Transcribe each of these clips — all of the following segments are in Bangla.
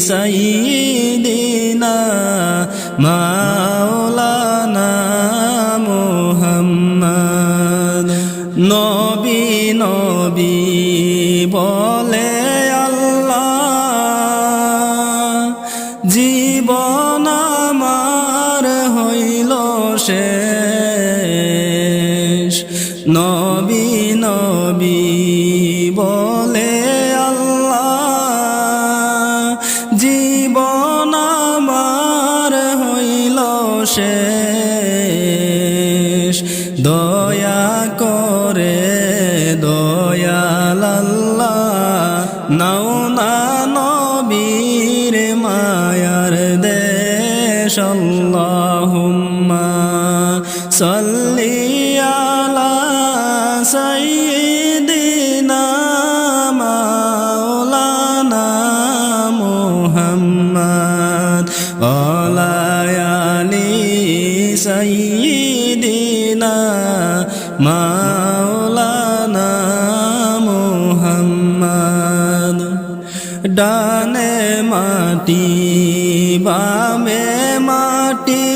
সাইদিনা মাওলানা মোহাম্মদ। নবী নবী বলে আল্লাহ শেষ। নবী নবী বলে শেষ। দয়া করে দয়াল আল্লাহ নাও ডানে মাটি বামে মাটি।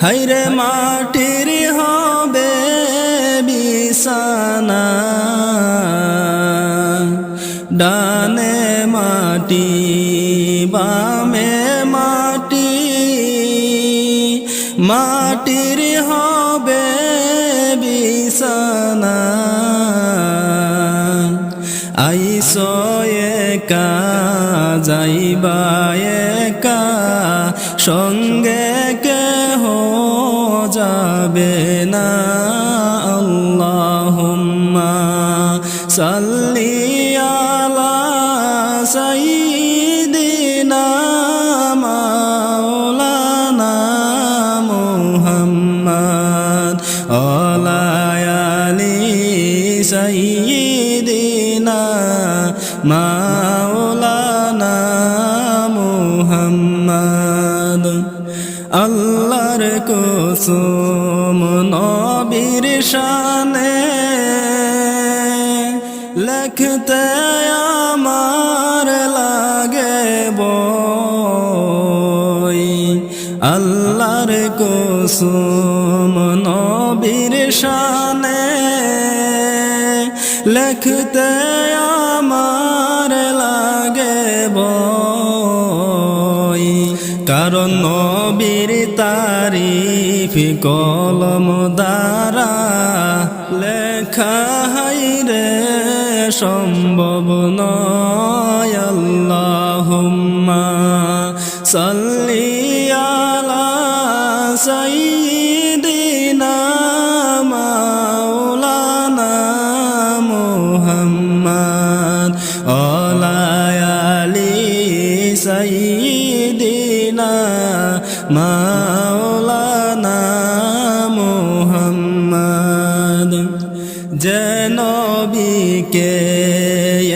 হাইরে মাটির হবে বিছানা। ডানে মাটি বামে মাটি। মাটির হবে আইসো কা যাইবা একা সঙ্গে কে হো যাবে না। আল্লাহুম্মা সাল্লি আল্লাহর কুসুম নবীর শানে লিখতে আমার লাগে বই। আল্লাহর কুসুম নবীর শানে লিখতে আমার লাগে বই। কারণ নবীর তারিফ কলম দ্বারা লেখা হাই রে? সম্ভব নয় আল্লাহুম্মা সাল্লি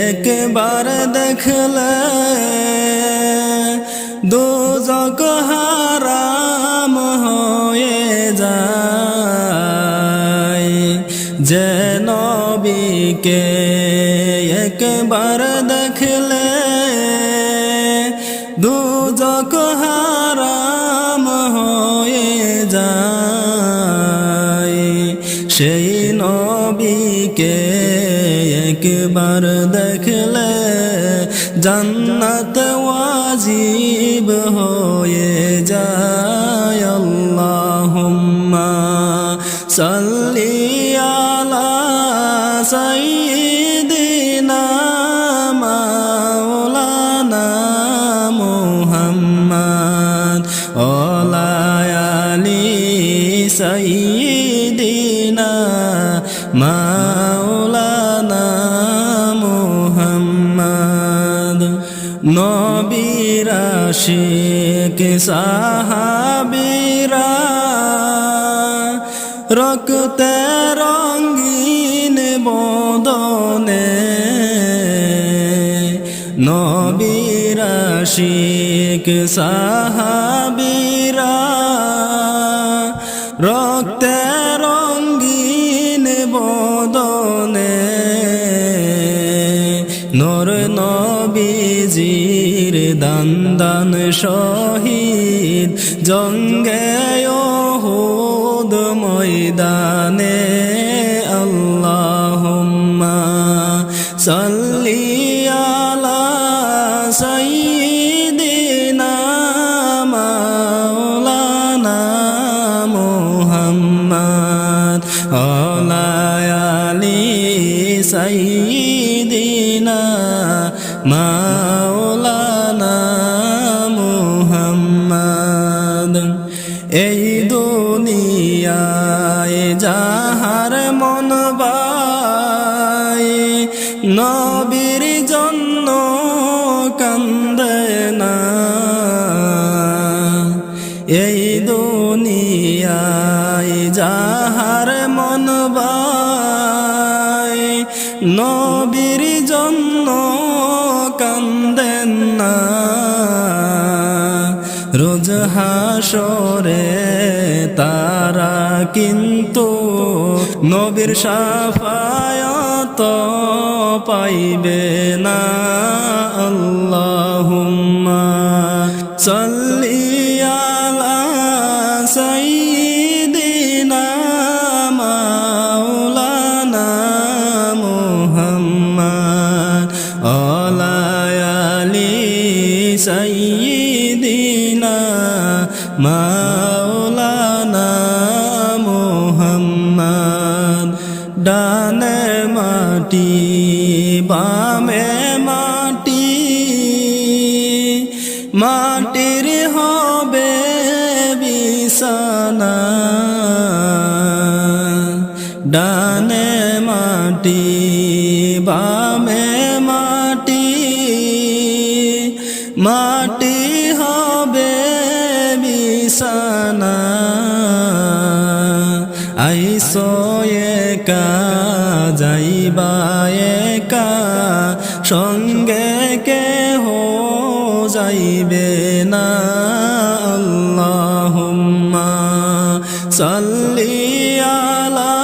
একবার দেখলে দোজক হারাম হয়ে যায়। যে নবীকে একবার দেখলে একবার দেখলে জান্নাত ওয়াজিব হয়ে যায়। আল্লাহুম্মা সাল্লি আলা সাইয়িদিনা মাওলানা মুহাম্মদ। ওয়া আলা আলি সাইয়্যিদিনা শেখ সাহাবিরা রক্তে রঙ্গিন বদনে নবীরা শেখ সাহাবিরা রক্তে রঙ্গিন বদনে নর নবীজির দান দান শহীদ, জঙ্গে ময়দানে আল্লাহুম্মা সাল্লি আলা সাইয়্যিদিনা মাওলানা মুহাম্মদ, আলা আলি সাইয়্যিদিনা নবীর জন্য কান্দে না। এই দুনিয়ায় যাহার মন নবীর জন্য কান্দেন না। রোজ হাসরে তারা কিন্তু নবীর সাফায়াত পাইবে না আল্লাহুম্মা সাল্লি আলা সাইয়্যিদিনা মাওলানা মুহাম্মদ আলা মাওলানা মাটি, বামে মাটি, মাটির হবে বিছানা, ডানে মাটি, বামে মাটি মাটি হবে বিছানা। আইসো একা যাইবা একা সঙ্গে কেহ যাইবে না। আল্লাহুম্মা সাল্লি আলা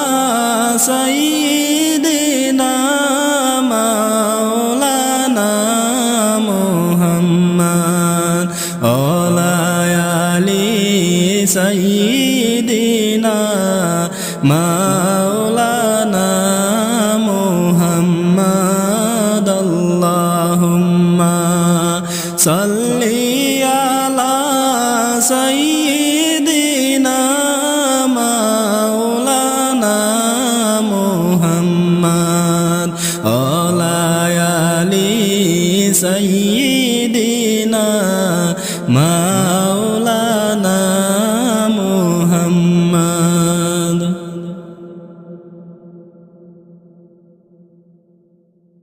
সাইয়্যিদিনা মুহাম্মদ সঈদিনা মা